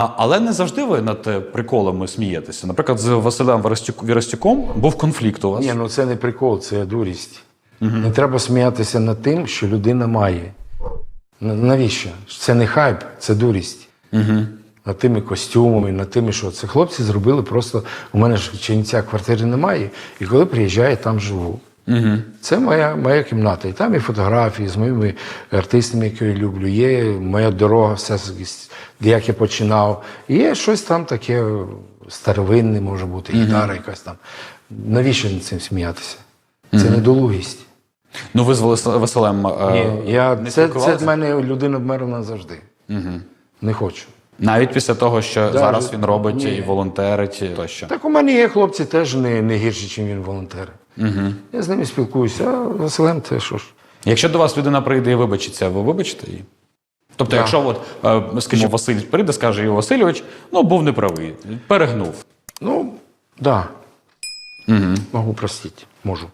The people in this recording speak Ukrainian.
А, але не завжди ви над е, приколами смієтеся. Наприклад, з Василем Вірастюком був конфлікт у вас. Ні, ну це не прикол, це дурість. Не треба сміятися над тим, що людина має. Навіщо? Це не хайп, це дурість. Угу. Над тими костюмами, над тими, що це хлопці зробили просто. У мене ж в Чернівцях квартири немає, і коли приїжджаю, там живу. Угу. Це моя, моя кімната. І там є фотографії з моїми артистами, які я люблю. Є моя дорога, все, як я починав. І є щось там таке старовинне, може бути, гітара якась там. Навіщо над цим сміятися? Це недолугість. Ну, ви з Василем Ні, я, не це, це в мене людина вмерла назавжди. Угу. Не хочу. Навіть після того, що зараз він робить ні. і волонтерить, і тощо. Так у мене є хлопці теж не, не гірші, ніж він волонтери. Угу. Я з ними спілкуюся, а Василем це що ж. Якщо до вас людина прийде і вибачиться, ви вибачите її? Тобто, Да. якщо, от, е, скажімо, Василь прийде, скаже Його Васильович, ну був неправий, перегнув. Ну, так. Да. Угу. Можу простити, можу.